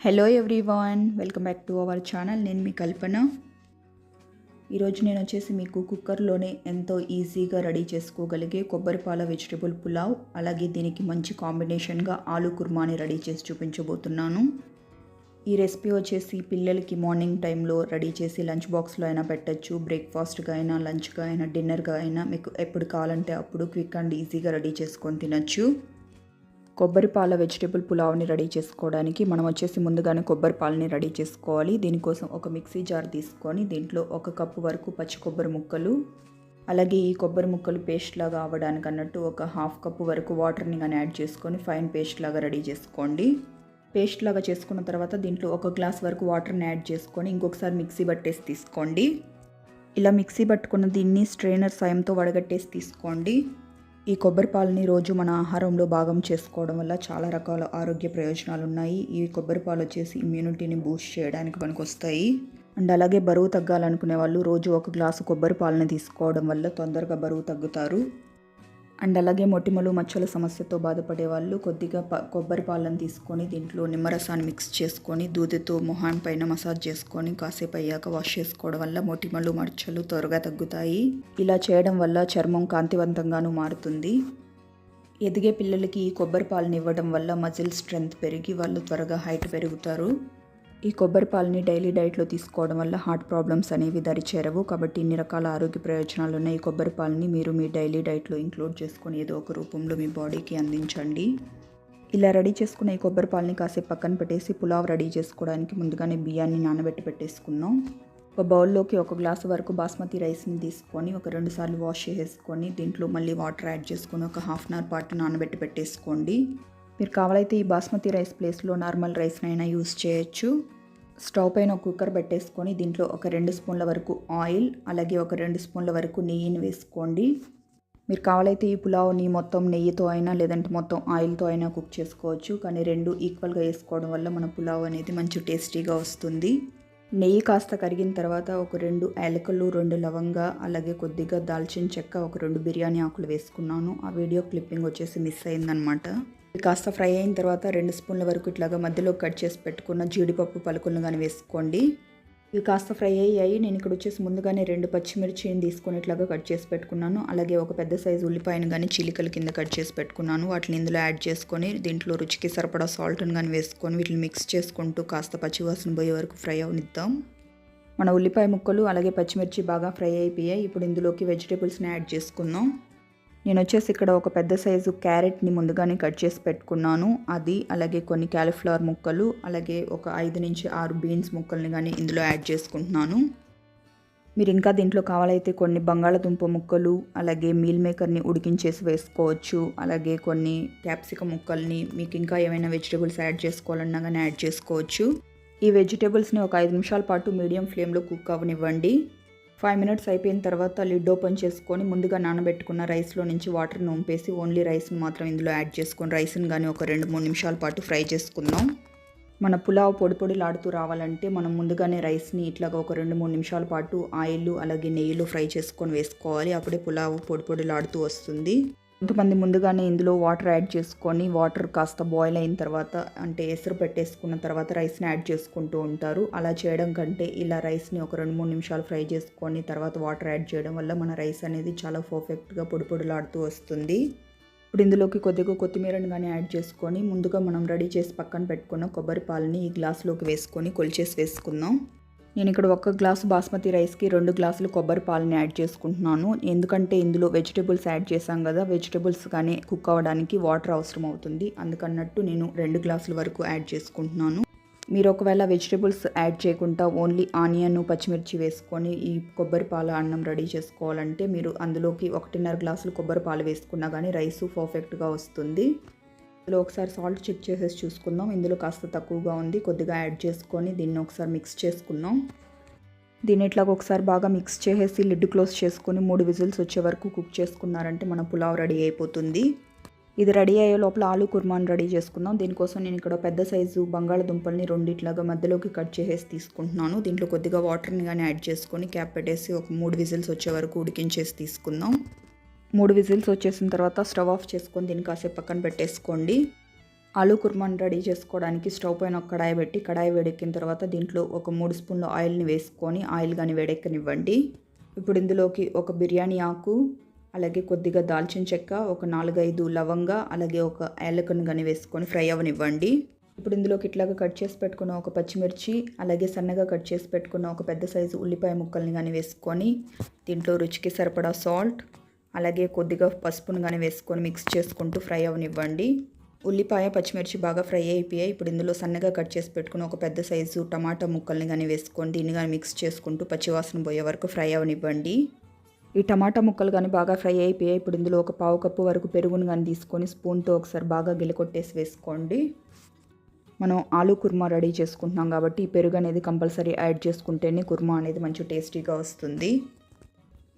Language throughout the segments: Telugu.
Hello everyone welcome back to our channel నేను మీ కల్పన. ఈరోజు నేను వచ్చేసి మీకు కుక్కర్లోనే ఎంతో ఈజీగా రెడీ చేసుకోగలిగే కొబ్బరిపాల వెజిటబుల్ పులావ్ అలాగే దీనికి మంచి కాంబినేషన్గా ఆలు కుర్మాని రెడీ చేసి చూపించబోతున్నాను. ఈ రెసిపీ వచ్చేసి పిల్లలకి మార్నింగ్ టైంలో రెడీ చేసి లంచ్ బాక్స్లో అయినా పెట్టచ్చు. బ్రేక్ఫాస్ట్గా అయినా లంచ్గా అయినా డిన్నర్గా అయినా మీకు ఎప్పుడు కావాలంటే అప్పుడు క్విక్ అండ్ ఈజీగా రెడీ చేసుకొని తినచ్చు. కొబ్బరి పాల వెజిటేబుల్ పులావ్ని రెడీ చేసుకోవడానికి మనం వచ్చేసి ముందుగానే కొబ్బరి పాలని రెడీ చేసుకోవాలి. దీనికోసం ఒక మిక్సీ జార్ తీసుకొని దీంట్లో ఒక కప్పు వరకు పచ్చి కొబ్బరి ముక్కలు అలాగే ఈ కొబ్బరి ముక్కలు పేస్ట్ లాగా అవ్వడానికి అన్నట్టు ఒక హాఫ్ కప్పు వరకు వాటర్ని కానీ యాడ్ చేసుకొని ఫైన్ పేస్ట్ లాగా రెడీ చేసుకోండి. పేస్ట్ లాగా చేసుకున్న తర్వాత దీంట్లో ఒక గ్లాస్ వరకు వాటర్ని యాడ్ చేసుకొని ఇంకొకసారి మిక్సీ పట్టేసి తీసుకోండి. ఇలా మిక్సీ పట్టుకున్న దీన్ని స్ట్రైనర్ సాయంతో వడగట్టేసి తీసుకోండి. ఈ కొబ్బరి పాలని రోజు మన ఆహారంలో భాగం చేసుకోవడం వల్ల చాలా రకాల ఆరోగ్య ప్రయోజనాలు ఉన్నాయి. ఈ కొబ్బరి పాలు వచ్చేసి ఇమ్యూనిటీని బూస్ట్ చేయడానికి పనికొస్తాయి. అండ్ అలాగే బరువు తగ్గాలనుకునే వాళ్ళు రోజు ఒక గ్లాసు కొబ్బరి పాలని తీసుకోవడం వల్ల తొందరగా బరువు తగ్గుతారు. అండ్ అలాగే మొటిమలు మచ్చల సమస్యతో బాధపడే వాళ్ళు కొద్దిగా ప కొబ్బరి పాలను తీసుకొని దీంట్లో నిమ్మరసాన్ని మిక్స్ చేసుకొని దూదితో మొహాన్ పైన మసాజ్ చేసుకొని కాసేపు అయ్యాక వాష్ చేసుకోవడం వల్ల మొటిమలు మచ్చలు త్వరగా తగ్గుతాయి. ఇలా చేయడం వల్ల చర్మం కాంతివంతంగాను మారుతుంది. ఎదిగే పిల్లలకి ఈ కొబ్బరి పాలను ఇవ్వడం వల్ల మజిల్ స్ట్రెంగ్త్ పెరిగి వాళ్ళు త్వరగా హైట్ పెరుగుతారు. ఈ కొబ్బరి పాలని డైలీ డైట్లో తీసుకోవడం వల్ల హార్ట్ ప్రాబ్లమ్స్ అనేవి దరిచేరవు కాబట్టి ఇన్ని రకాల ఆరోగ్య ప్రయోజనాలు ఉన్న ఈ కొబ్బరి పాలని మీరు మీ డైలీ డైట్లో ఇంక్లూడ్ చేసుకొని ఏదో ఒక రూపంలో మీ బాడీకి అందించండి. ఇలా రెడీ చేసుకున్న ఈ కొబ్బరి పాలని కాసేపు పక్కన పెట్టేసి పులావ్ రెడీ చేసుకోవడానికి ముందుగానే బియ్యాన్ని నానబెట్టి పెట్టేసుకుందాం. ఒక బౌల్లోకి ఒక గ్లాసు వరకు బాస్మతి రైస్ని తీసుకొని ఒక రెండు సార్లు వాష్ చేసుకొని దీంట్లో మళ్ళీ వాటర్ యాడ్ చేసుకొని ఒక హాఫ్ అన్ అవర్ పాటు నానబెట్టి పెట్టేసుకోండి. మీరు కావాలైతే ఈ బాస్మతి రైస్ ప్లేస్లో నార్మల్ రైస్నైనా యూస్ చేయొచ్చు. స్టవ్ పైన ఒక కుక్కర్ పెట్టేసుకొని దీంట్లో ఒక రెండు స్పూన్ల వరకు ఆయిల్ అలాగే ఒక రెండు స్పూన్ల వరకు నెయ్యిని వేసుకోండి. మీరు కావాలైతే ఈ పులావ్ని మొత్తం నెయ్యితో అయినా లేదంటే మొత్తం ఆయిల్తో అయినా కుక్ చేసుకోవచ్చు. కానీ రెండు ఈక్వల్గా వేసుకోవడం వల్ల మన పులావ్ అనేది మంచి టేస్టీగా వస్తుంది. నెయ్యి కాస్త కరిగిన తర్వాత ఒక రెండు యాలకులు రెండు లవంగా అలాగే కొద్దిగా దాల్చిన చెక్క ఒక రెండు బిర్యానీ ఆకులు వేసుకున్నాను. ఆ వీడియో క్లిప్పింగ్ వచ్చేసి మిస్ అయిందనమాట కాస్త ఫ్రై అయిన తర్వాత రెండు స్పూన్ల వరకు ఇట్లాగా మధ్యలో కట్ చేసి పెట్టుకున్న జీడిపప్పు పలుకులను కానీ వేసుకోండి. ఇవి కాస్త ఫ్రై అయ్యాయి. నేను ఇక్కడ వచ్చేసి ముందుగానే రెండు పచ్చిమిర్చిని తీసుకొని ఇట్లాగా కట్ చేసి పెట్టుకున్నాను. అలాగే ఒక పెద్ద సైజు ఉల్లిపాయను కానీ చిలికల కింద కట్ చేసి పెట్టుకున్నాను. వాటిని ఇందులో యాడ్ చేసుకొని దీంట్లో రుచికి సరిపడా సాల్ట్ని కానీ వేసుకొని వీటిని మిక్స్ చేసుకుంటూ కాస్త పచ్చివాసన పోయే వరకు ఫ్రై అవనిద్దాం. మన ఉల్లిపాయ ముక్కలు అలాగే పచ్చిమిర్చి బాగా ఫ్రై అయిపోయాయి. ఇప్పుడు ఇందులోకి వెజిటేబుల్స్ని యాడ్ చేసుకుందాం. నేను వచ్చేసి ఇక్కడ ఒక పెద్ద సైజు క్యారెట్ని ముందుగానే కట్ చేసి పెట్టుకున్నాను. అది అలాగే కొన్ని క్యాలీఫ్లవర్ ముక్కలు అలాగే ఒక ఐదు నుంచి ఆరు బీన్స్ ముక్కల్ని కానీ ఇందులో యాడ్ చేసుకుంటున్నాను. మీరు ఇంకా దీంట్లో కావాలైతే కొన్ని బంగాళదుంప ముక్కలు అలాగే మీల్ మేకర్ని ఉడికించేసి వేసుకోవచ్చు. అలాగే కొన్ని క్యాప్సిక ముక్కల్ని మీకు ఇంకా ఏమైనా వెజిటేబుల్స్ యాడ్ చేసుకోవాలన్నా కానీ యాడ్ చేసుకోవచ్చు. ఈ వెజిటేబుల్స్ని ఒక ఐదు నిమిషాల పాటు మీడియం ఫ్లేమ్లో కుక్ అవనివ్వండి ఫైవ్ మినిట్స్ అయిపోయిన తర్వాత లిడ్ ఓపెన్ చేసుకొని ముందుగా నానబెట్టుకున్న రైస్లో నుంచి వాటర్ని ఉంపేసి ఓన్లీ రైస్ని మాత్రం ఇందులో యాడ్ చేసుకొని రైస్ని కానీ ఒక రెండు మూడు నిమిషాల పాటు ఫ్రై చేసుకుందాం. మన పులావ్ పొడి పొడిలాడుతూ రావాలంటే మనం ముందుగానే రైస్ని ఇట్లాగా ఒక రెండు మూడు నిమిషాల పాటు ఆయిల్ అలాగే నెయ్యిలో ఫ్రై చేసుకొని వేసుకోవాలి. అప్పుడే పులావ్ పొడి పొడిలాడుతూ వస్తుంది. కొంతమంది ముందుగానే ఇందులో వాటర్ యాడ్ చేసుకొని వాటర్ కాస్త బాయిల్ అయిన తర్వాత అంటే ఎసరు పెట్టేసుకున్న తర్వాత రైస్ని యాడ్ చేసుకుంటూ ఉంటారు. అలా చేయడం కంటే ఇలా రైస్ని ఒక రెండు మూడు నిమిషాలు ఫ్రై చేసుకొని తర్వాత వాటర్ యాడ్ చేయడం వల్ల మన రైస్ అనేది చాలా పర్ఫెక్ట్గా పొడిపొడిలాడుతూ వస్తుంది. ఇప్పుడు ఇందులోకి కొద్దిగా కొత్తిమీరను కానీ యాడ్ చేసుకొని ముందుగా మనం రెడీ చేసి పక్కన పెట్టుకున్న కొబ్బరి పాలని ఈ గ్లాస్లోకి వేసుకొని కొలిచేసి వేసుకుందాం. నేను ఇక్కడ ఒక గ్లాసు బాస్మతి రైస్కి రెండు గ్లాసులు కొబ్బరి పాలని యాడ్ చేసుకుంటున్నాను. ఎందుకంటే ఇందులో వెజిటేబుల్స్ యాడ్ చేశాం కదా వెజిటేబుల్స్ కానీ కుక్ అవ్వడానికి వాటర్ అవసరం అవుతుంది. అందుకన్నట్టు నేను రెండు గ్లాసుల వరకు యాడ్ చేసుకుంటున్నాను. మీరు ఒకవేళ వెజిటేబుల్స్ యాడ్ చేయకుండా ఓన్లీ ఆనియన్ పచ్చిమిర్చి వేసుకొని ఈ కొబ్బరి పాల అన్నం రెడీ చేసుకోవాలంటే మీరు అందులోకి ఒకటిన్నర గ్లాసులు కొబ్బరి పాలు వేసుకున్నా కానీ రైసు పర్ఫెక్ట్గా వస్తుంది. ఇందులో ఒకసారి సాల్ట్ చెక్ చేసేసి చూసుకుందాం. ఇందులో కాస్త తక్కువగా ఉంది. కొద్దిగా యాడ్ చేసుకొని దీన్ని ఒకసారి మిక్స్ చేసుకుందాం. దీన్ని ఇట్లాగ ఒకసారి బాగా మిక్స్ చేసేసి లిడ్ క్లోజ్ చేసుకొని మూడు విజిల్స్ వచ్చే వరకు కుక్ చేసుకున్నారంటే మన పులావ్ రెడీ అయిపోతుంది. ఇది రెడీ అయ్యే లోపల ఆలు కుర్మాన్ రెడీ చేసుకుందాం. దీనికోసం నేను ఇక్కడ పెద్ద సైజు బంగాళదుంపల్ని రెండిట్లాగా మధ్యలోకి కట్ చేసేసి తీసుకుంటున్నాను. దీంట్లో కొద్దిగా వాటర్ని కానీ యాడ్ చేసుకొని క్యాప్ పెట్టేసి ఒక మూడు విజిల్స్ వచ్చే వరకు ఉడికించేసి తీసుకుందాం. మూడు విజిల్స్ వచ్చేసిన తర్వాత స్టవ్ ఆఫ్ చేసుకొని దీన్ని కాసేపు పక్కన పెట్టేసుకోండి. ఆలూ కుర్మాన్ రెడీ చేసుకోవడానికి స్టవ్ పైన ఒక కడాయి పెట్టి కడాయి వేడెక్కిన తర్వాత దీంట్లో ఒక మూడు స్పూన్ల ఆయిల్ని వేసుకొని ఆయిల్ కానీ వేడెక్కనివ్వండి. ఇప్పుడు ఇందులోకి ఒక బిర్యానీ ఆకు అలాగే కొద్దిగా దాల్చిన చెక్క ఒక నాలుగైదు లవంగ అలాగే ఒక ఏలకను కానీ వేసుకొని ఫ్రై అవనివ్వండి. ఇప్పుడు ఇందులోకి ఇట్లాగా కట్ చేసి పెట్టుకున్న ఒక పచ్చిమిర్చి అలాగే సన్నగా కట్ చేసి పెట్టుకున్న ఒక పెద్ద సైజు ఉల్లిపాయ ముక్కల్ని కానీ వేసుకొని దీంట్లో రుచికి సరిపడా సాల్ట్ అలాగే కొద్దిగా పసుపును కానీ వేసుకొని మిక్స్ చేసుకుంటూ ఫ్రై అవనివ్వండి. ఉల్లిపాయ పచ్చిమిర్చి బాగా ఫ్రై అయిపోయాయి. ఇప్పుడు ఇందులో సన్నగా కట్ చేసి పెట్టుకుని ఒక పెద్ద సైజు టమాటా ముక్కల్ని కానీ వేసుకొని దీన్ని కానీ మిక్స్ చేసుకుంటూ పచ్చివాసన పోయే వరకు ఫ్రై అవనివ్వండి. ఈ టమాటా ముక్కలు కానీ బాగా ఫ్రై అయిపోయాయి. ఇప్పుడు ఇందులో ఒక పావు కప్పు వరకు పెరుగును కానీ తీసుకొని స్పూన్తో ఒకసారి బాగా గిలకొట్టేసి వేసుకోండి. మనం ఆలూ కుర్మా రెడీ చేసుకుంటున్నాం కాబట్టి ఈ పెరుగు అనేది కంపల్సరీ యాడ్ చేసుకుంటేనే కుర్మా అనేది మంచి టేస్టీగా వస్తుంది.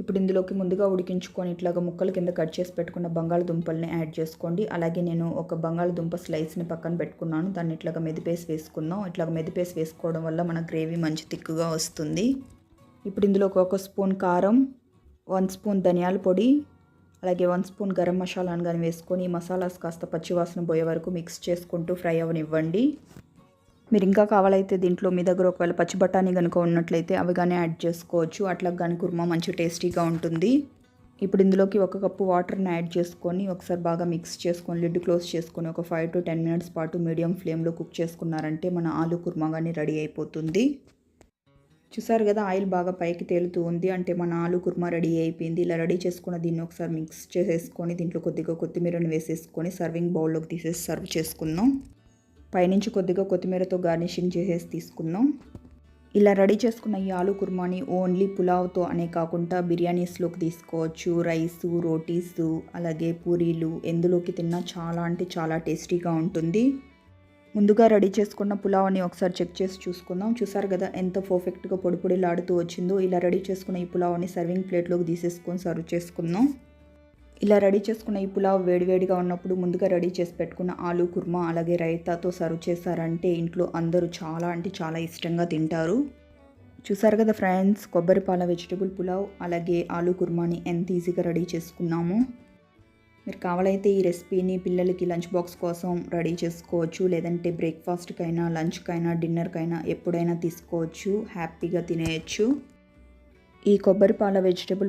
ఇప్పుడు ఇందులోకి ముందుగా ఉడికించుకొని ఇట్లాగా ముక్కలు కింద కట్ చేసి పెట్టుకున్న బంగాళదుంపల్ని యాడ్ చేసుకోండి. అలాగే నేను ఒక బంగాళదుంప స్లైస్ని పక్కన పెట్టుకున్నాను. దాన్ని ఇట్లాగా మెదిపేసి వేసుకుందాం. ఇట్లాగా మెదిపేసి వేసుకోవడం వల్ల మన గ్రేవీ మంచి తిక్కుగా వస్తుంది. ఇప్పుడు ఇందులోకి ఒక స్పూన్ కారం వన్ స్పూన్ ధనియాల పొడి అలాగే వన్ స్పూన్ గరం మసాలాను కానీ వేసుకొని ఈ మసాలాస్ కాస్త పచ్చివాసన పోయే వరకు మిక్స్ చేసుకుంటూ ఫ్రై అవనివ్వండి. మీరు ఇంకా కావాలైతే దీంట్లో మీ దగ్గర ఒకవేళ పచ్చి బఠానీ కనుక ఉన్నట్లయితే అవి కానీ యాడ్ చేసుకోవచ్చు. అట్లా కానీ కుర్మా మంచి టేస్టీగా ఉంటుంది. ఇప్పుడు ఇందులోకి ఒక కప్పు వాటర్ని యాడ్ చేసుకొని ఒకసారి బాగా మిక్స్ చేసుకొని లిడ్ క్లోజ్ చేసుకొని ఒక ఫైవ్ టు టెన్ మినిట్స్ పాటు మీడియం ఫ్లేమ్లో కుక్ చేసుకున్నారంటే మన ఆలు కుర్మా కానీ రెడీ అయిపోతుంది. చూసారు కదా ఆయిల్ బాగా పైకి తేలుతూ ఉంది. అంటే మన ఆలు కుర్మా రెడీ అయిపోయింది. ఇలా రెడీ చేసుకున్న దీన్ని ఒకసారి మిక్స్ చేసేసుకొని దీంట్లో కొద్దిగా కొత్తిమీరని వేసేసుకొని సర్వింగ్ బౌల్లోకి తీసేసి సర్వ్ చేసుకుందాం. పైనుంచి కొద్దిగా కొత్తిమీరతో గార్నిషింగ్ చేసేసి తీసుకుందాం. ఇలా రెడీ చేసుకున్న ఈ ఆలు కుర్మాని ఓన్లీ పులావ్తో అనే కాకుండా బిర్యానీస్లోకి తీసుకోవచ్చు. రైసు రోటీసు అలాగే పూరీలు ఎందులోకి తిన్నా చాలా అంటే చాలా టేస్టీగా ఉంటుంది. ముందుగా రెడీ చేసుకున్న పులావ్ని ఒకసారి చెక్ చేసి చూసుకుందాం. చూసారు కదా ఎంత పర్ఫెక్ట్గా పొడి పొడిలాడుతూ వచ్చిందో. ఇలా రెడీ చేసుకున్న ఈ పులావ్ని సర్వింగ్ ప్లేట్లోకి తీసేసుకొని సర్వ్ చేసుకుందాం. ఇలా రెడీ చేసుకున్న ఈ పులావ్ వేడివేడిగా ఉన్నప్పుడు ముందుగా రెడీ చేసి పెట్టుకున్న ఆలు కుర్మా అలాగే రైతాతో సర్వ్ చేశారంటే ఇంట్లో అందరూ చాలా అంటే చాలా ఇష్టంగా తింటారు. చూసారు కదా ఫ్రెండ్స్ కొబ్బరి పాల వెజిటబుల్ పులావ్ అలాగే ఆలు కుర్మాని ఎంత ఈజీగా రెడీ చేసుకున్నాము. మీరు కావాలైతే ఈ రెసిపీని పిల్లలకి లంచ్ బాక్స్ కోసం రెడీ చేసుకోవచ్చు లేదంటే బ్రేక్ఫాస్ట్కైనా లంచ్కైనా డిన్నర్కైనా ఎప్పుడైనా తీసుకోవచ్చు హ్యాపీగా తినేయచ్చు. ఈ కొబ్బరి పాల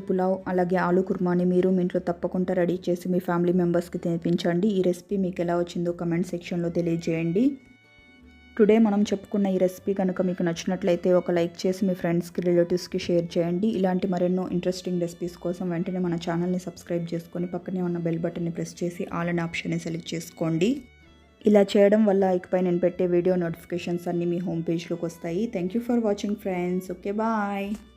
పులావ్ అలాగే ఆలు కుర్మాని మీరు మీ ఇంట్లో తప్పకుండా రెడీ చేసి మీ ఫ్యామిలీ మెంబర్స్కి తినిపించండి. ఈ రెసిపీ మీకు ఎలా వచ్చిందో కమెంట్ సెక్షన్లో తెలియజేయండి. టుడే మనం చెప్పుకున్న ఈ రెసిపీ కనుక మీకు నచ్చినట్లయితే ఒక లైక్ చేసి మీ ఫ్రెండ్స్కి రిలేటివ్స్కి షేర్ చేయండి. ఇలాంటి మరెన్నో ఇంట్రెస్టింగ్ రెసిపీస్ కోసం వెంటనే మన ఛానల్ని సబ్స్క్రైబ్ చేసుకొని పక్కనే ఉన్న బెల్ బటన్ని ప్రెస్ చేసి ఆల్ అనే ఆప్షన్ని సెలెక్ట్ చేసుకోండి. ఇలా చేయడం వల్ల ఇకపై నేను పెట్టే వీడియో నోటిఫికేషన్స్ అన్నీ మీ హోమ్ పేజ్లోకి వస్తాయి. Thank you for watching friends. Okay bye.